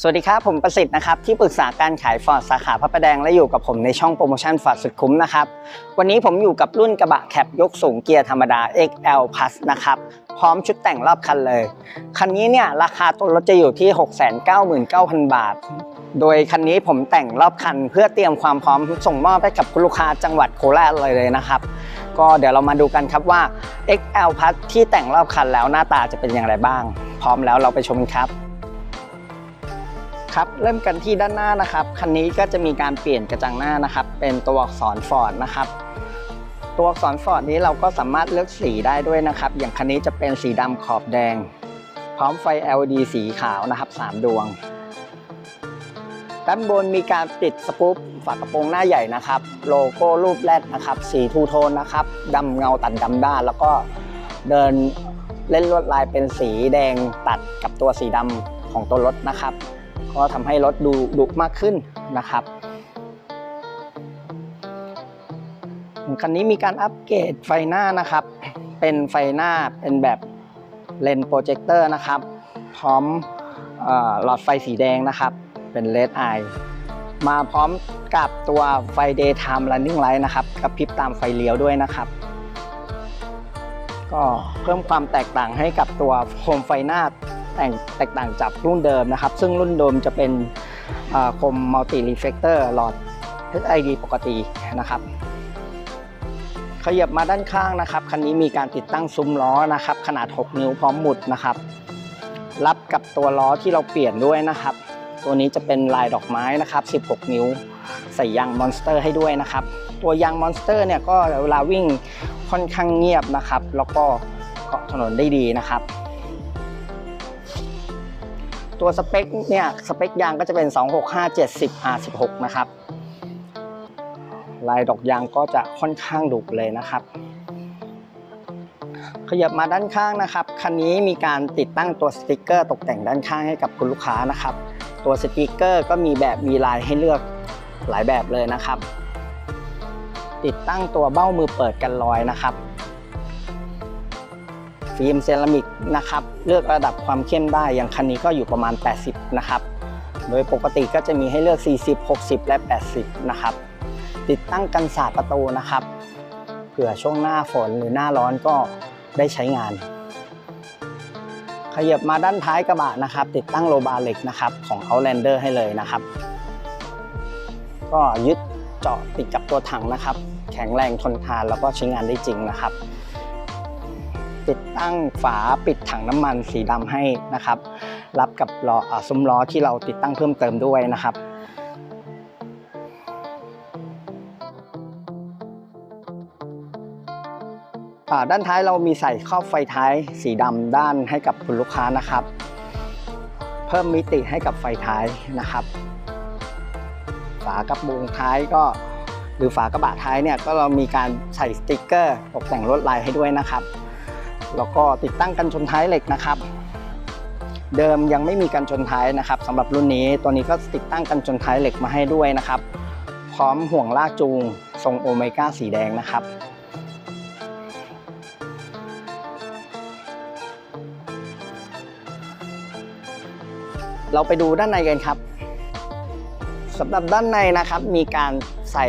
สวัสดีครับ ผมประสิทธิ์นะครับ ที่ปรึกษาการขายฟอร์ดสาขาพระประแดงและอยู่กับผมในช่องโปรโมชั่นฟอร์ดสุดคุ้มนะครับ วันนี้ผมอยู่กับรุ่นกระบะแคปยกสูงเกียร์ธรรมดา XL Plus นะครับ พร้อมชุดแต่งรอบคันเลย คันนี้เนี่ยราคาตัวรถจะอยู่ที่ 699,000 บาท โดยคันนี้ผมแต่งรอบคันเพื่อเตรียมความพร้อมส่งมอบให้กับคุณลูกค้าจังหวัดโคราชเลยเลยนะครับก็เดี๋ยวเรามาดูกันครับว่า XL Plus ที่แต่งรอบคันแล้วหน้าตาจะเป็นอย่างไรบ้าง พร้อมแล้วเราไปชมกันครับ ครับเริ่มกันที่ด้านหน้านะครับคันนี้ก็จะมีการเปลี่ยนกระจังหน้านะครับ เป็นตัวอักษรฟอร์ดนะครับ ตัวอักษรฟอร์ดนี้เราก็สามารถเลือกสีได้ด้วยนะครับ อย่างคันนี้จะเป็นสีดำขอบแดง พร้อมไฟ LED สีขาวนะครับ 3 ดวง ด้านบนมีการติดสกู๊ปฝากระโปรงหน้าใหญ่นะครับ โลโก้รูปแรดนะครับ สีทูโทนนะครับดำเงาตัดดำด้าน แล้วก็เดินเล่นลวดลายเป็นสีแดงตัดกับตัวสีดำของตัวรถนะครับ ก็ทำให้รถดูดุมากขึ้นนะครับคันนี้มีการอัปเกรดไฟหน้านะครับ เป็นไฟหน้าเป็นแบบเลนโปรเจคเตอร์นะครับ พร้อมหลอดไฟสีแดงนะครับ เป็น LED eye มาพร้อมกับตัวไฟ daytime running light นะครับกระพริบตามไฟเลี้ยวด้วยนะครับ ก็เพิ่มความแตกต่างให้กับตัวโคมไฟหน้า แตกต่างจากรุ่นเดิมนะครับ ซึ่งรุ่นเดิมจะเป็นคมมัลติรีเฟกเตอร์หลอด HID ปกตินะครับขยับมาด้านข้างนะครับคันนี้มีการติดตั้งซุ้มล้อนะครับ ขนาด 6 นิ้วพร้อมหมุดนะครับ รับกับตัวล้อที่เราเปลี่ยนด้วยนะครับ ตัวนี้จะเป็นลายดอกไม้นะครับ 16 นิ้ว ใส่ยางมอนสเตอร์ให้ด้วยนะครับ ตัวยางมอนสเตอร์เนี่ยก็เวลาวิ่งค่อนข้างเงียบนะครับ แล้วก็เกาะถนนได้ดีนะครับ ตัวสเปคเนี่ยสเปคยางก็จะเป็น 265 70 R16 นะครับ ลายดอกยางก็จะค่อนข้างดุเลยนะครับ ขยับมาด้านข้างนะครับ คันนี้มีการติดตั้งตัวสติกเกอร์ตกแต่งด้านข้างให้กับคุณลูกค้านะครับ ตัวสติกเกอร์ก็มีแบบมีลายให้เลือกหลายแบบเลยนะครับ ติดตั้งตัวเบ้ามือเปิดกันรอยนะครับ ฟิล์มเซรามิกนะครับเลือกระดับความเข้มได้อย่างคันนี้ก็อยู่ประมาณ 80 นะครับ โดยปกติก็จะมีให้เลือก 40 60 และ 80 นะครับ ติดตั้งกันสาดประตูนะครับ เผื่อช่วงหน้าฝนหรือหน้าร้อนก็ได้ใช้งาน ขยับมาด้านท้ายกระบะนะครับ ติดตั้งโลบาร์เหล็กนะครับของ Outlander ให้เลยนะครับ ก็ยึดเจาะติดกับตัวถังนะครับ แข็งแรงทนทานแล้วก็ใช้งานได้จริงนะครับ ติดตั้งฝาปิดถังน้ำมันสีดำให้นะครับ รับกับล้อซุ้มล้อที่เราติดตั้งเพิ่มเติมด้วยนะครับด้านท้ายเรามีใส่ครอบไฟท้ายสีดำด้านให้กับคุณลูกค้านะครับ เพิ่มมิติให้กับไฟท้ายนะครับ ฝากระโปรงท้ายก็ หรือฝากระบะท้ายเนี่ยก็เรามีการใส่สติกเกอร์ตกแต่งลวดลายให้ด้วยนะครับ แล้วก็ติดตั้งกันชนท้ายเหล็กนะครับ เดิมยังไม่มีกันชนท้ายนะครับสำหรับรุ่นนี้ตัวนี้ก็ติดตั้งกันชนท้ายเหล็กมาให้ด้วยนะครับ พร้อมห่วงลากจูงทรงโอเมก้าสีแดงนะครับเราไปดูด้านในกันครับสำหรับด้านในนะครับมีการ ใส่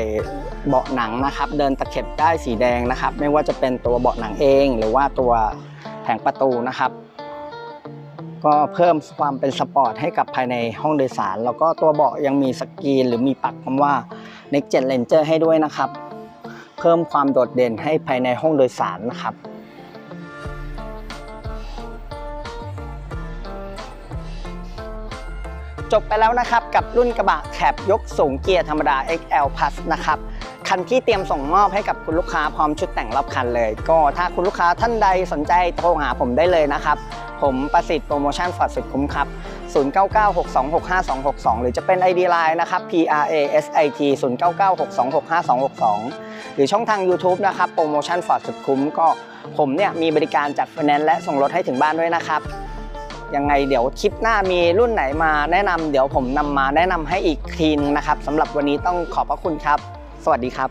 เบาะหนังนะครับ เดินตะเข็บได้สีแดงนะครับ ไม่ว่าจะเป็นตัวเบาะหนังเอง หรือว่าตัวแผงประตูนะครับ ก็เพิ่มความเป็นสปอร์ตให้กับภายในห้องโดยสาร แล้วก็ตัวเบาะยังมีสกรีน หรือมีปักคำว่า Next Gen Ranger ให้ด้วยนะครับ เพิ่มความโดดเด่นให้ภายในห้องโดยสารนะครับ จบไปแล้วนะครับ กับรุ่นกระบะแคบยกสูงเกียร์ธรรมดา XL Plus นะครับคันที่เตรียมส่งมอบให้กับคุณลูกค้าพร้อมชุดแต่งรอบคันเลย ก็ถ้าคุณลูกค้าท่านใดสนใจโทรหาผมได้เลยนะครับ ผมประสิทธิ์โปรโมชั่นฟอร์ดสุดคุ้มครับ 0996265262 หรือจะเป็น ID Line นะครับ PRASIT 0996265262 หรือช่องทาง YouTube นะครับโปรโมชั่นฟอร์ดสุดคุ้มก็ผมเนี่ยมีบริการจัดไฟแนนซ์และส่งรถให้ถึงบ้านด้วยนะครับ ยังไงเดี๋ยวคลิปหน้ามีรุ่นไหนมาแนะนำเดี๋ยวผมนำมาแนะนำให้อีกทีนึงนะครับสำหรับวันนี้ต้องขอบพระคุณครับ สวัสดีครับ